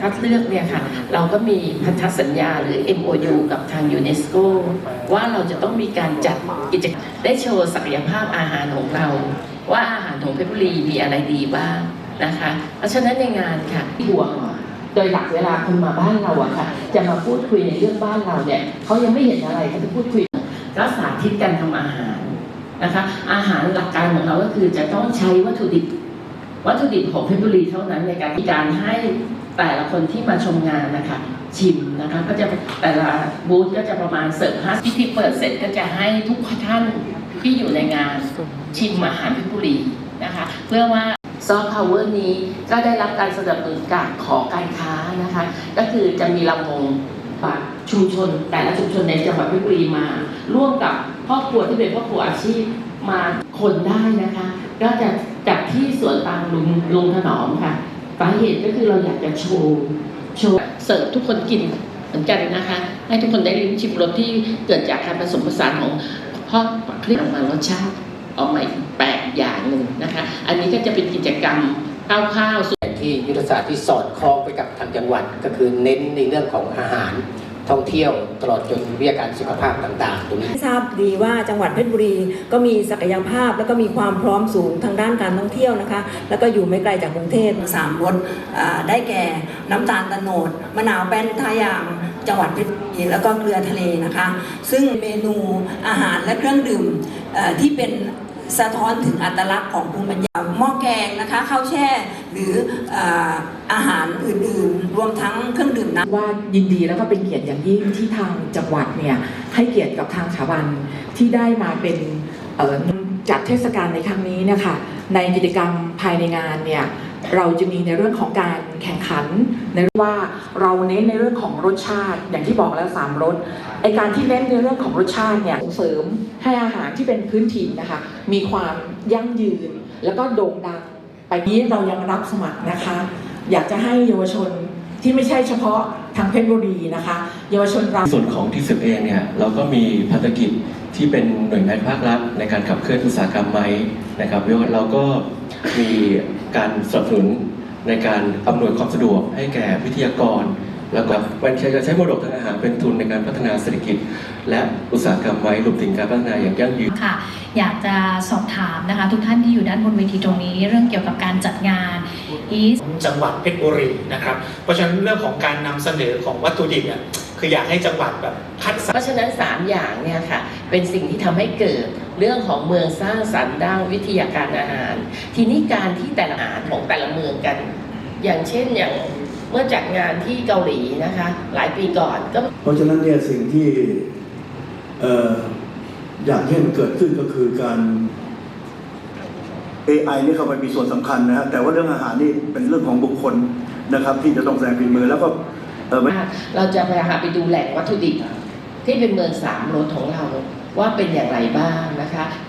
คัดเลือกเนี่ยค่ะเราก็มีพันธสัญญาหรือ MOU กับทางยูเนสโกว่าเราจะต้องมีการจัดกิจกรรมได้โชว์ศักยภาพอาหารของเรา ว่าอาหารของเพชรบุรีมีอะไรดีบ้างนะคะ เพราะฉะนั้นในงานค่ะที่ห่วงโดยหลักเวลาคนมาบ้านเราอะค่ะ จะมาพูดคุยในเรื่องบ้านเราเนี่ยเขายังไม่เห็นอะไรเขาจะพูดคุยก็สาธิตการทำอาหารนะคะ อาหารหลักการของเราก็คือจะต้องใช้วัตถุดิบวัตถุดิบของเพชรบุรีเท่านั้นในการที่การให้ แต่ละคนที่มาชมงานนะคะ ชิมนะคะก็จะแต่ละบูธก็จะประมาณเสิร์ฟห้าพิธีเปิดเสร็จก็จะให้ทุกท่านที่อยู่ในงานชิมอาหารเพชรบุรีนะคะ เพื่อว่าซอฟต์พาวเวอร์นี้ก็ได้รับการสนับสนุนจากขอการค้านะคะ ก็คือจะมีลำวงฝากชุมชน แต่ละชุมชนในจังหวัดเพชรบุรีมา ร่วมกับครอบครัวที่เป็นครอบครัวอาชีพมาคนได้นะคะ ก็จะจัดที่สวนตางลุงลุงถนอมค่ะ สาเหตุก็คือเราอยากจะโชว์โชว์เสิร์ฟทุกคนกินเหมือนกันนะคะ ให้ทุกคนได้ลิ้มชิมรสที่เกิดจากการผสมผสานของพ่อคลิปออกมารสชาติออกมาอีกแปดอย่างหนึ่งนะคะ อันนี้ก็จะเป็นกิจกรรมข้าวๆที่ยุทธศาสตร์ที่สอดคล้องไปกับทางจังหวัด ก็คือเน้นในเรื่องของอาหาร ท่องเที่ยวตลอดจนวิทยาการสุขภาพต่างๆตรงนี้ทราบดีว่าจังหวัดเพชรบุรีก็มีศักยภาพแล้วก็มีความพร้อมสูงทางด้านการท่องเที่ยวนะคะ แล้วก็อยู่ไม่ไกลจากกรุงเทพสามรสได้แก่น้ำตาลตะโนดมะนาวแป้นทายางจังหวัดเพชรบุรีแล้วก็เกลือทะเลนะคะ ซึ่งเมนูอาหารและเครื่องดื่มที่เป็น สะท้อนถึงอัตลักษณ์ของภูมิปัญญาหม้อแกงนะคะข้าวแช่หรืออาหารอื่นๆ รวมทั้งเครื่องดื่มน้ำว่ายินดีแล้วก็เป็นเกียรติอย่างยิ่งที่ทางจังหวัดเนี่ยให้เกียรติกับทางสถาบันที่ได้มาเป็นจัดเทศกาลในครั้งนี้นะคะในกิจกรรมภายในงานเนี่ยเราจะมีในเรื่องของการแข่งขันในว่าเราเน้นในเรื่องของรสชาติอย่างที่บอกแล้วสามรสไอการที่เน้นในเรื่องของรสชาติเนี่ยส่งเสริม ให้อาหารที่เป็นพื้นถิ่นนะคะ มีความยั่งยืนแล้วก็โด่งดัง ไปนี้เรายังรับสมัครนะคะ อยากจะให้เยาวชนที่ไม่ใช่เฉพาะทางเพชรบุรีนะคะ เยาวชนเราส่วนของที่สิบเองเนี่ยเราก็มีภารกิจที่เป็นหน่วยงานภาครัฐในการขับเคลื่อนอุตสาหกรรมไม้นะครับแล้วเราก็มีการสนับสนุนในการอำนวยความสะดวกให้แก่วิทยากร แล้วก็มันจะใช้มรดกทางอาหารเป็นทุนในการพัฒนาเศรษฐกิจ และอุตสาหกรรมไม้รวมถึงการพัฒนาอย่างยั่งยืนค่ะ อยากจะสอบถามนะคะ ทุกท่านที่อยู่ด้านบนเวทีตรงนี้ เรื่องเกี่ยวกับการจัดงาน East จังหวัดเพชรบุรีนะครับ เพราะฉะนั้นเรื่องของการนำเสนอของวัตถุดิบเนี่ยคืออยากให้จังหวัดแบบคัดสรรเพราะฉะนั้น 3 อย่างเนี่ยค่ะเป็นสิ่งที่ทำให้เกิดเรื่องของเมืองสร้างสรรค์ด้านวิทยาการอาหาร ทีนี้การที่แต่ละอาหารของแต่ละเมืองกัน อย่างเช่นอย่าง เมื่อจัดงานที่เกาหลีนะคะ หลายปีก่อนก็ เพราะฉะนั้นเนี่ยสิ่งที่เอ่ออยากให้มันเกิดขึ้นก็คือการ AI นี่เข้าไปมีส่วนสำคัญนะฮะแต่ว่าเรื่องอาหารนี่เป็นเรื่องของบุคคลนะครับ ที่จะต้องแสดงฝีมือแล้วก็เออว่าเราจะไปหาไปดูแหล่งวัตถุดิบที่เป็นเมืองสามรสของเราว่าเป็นอย่างไรบ้างนะคะ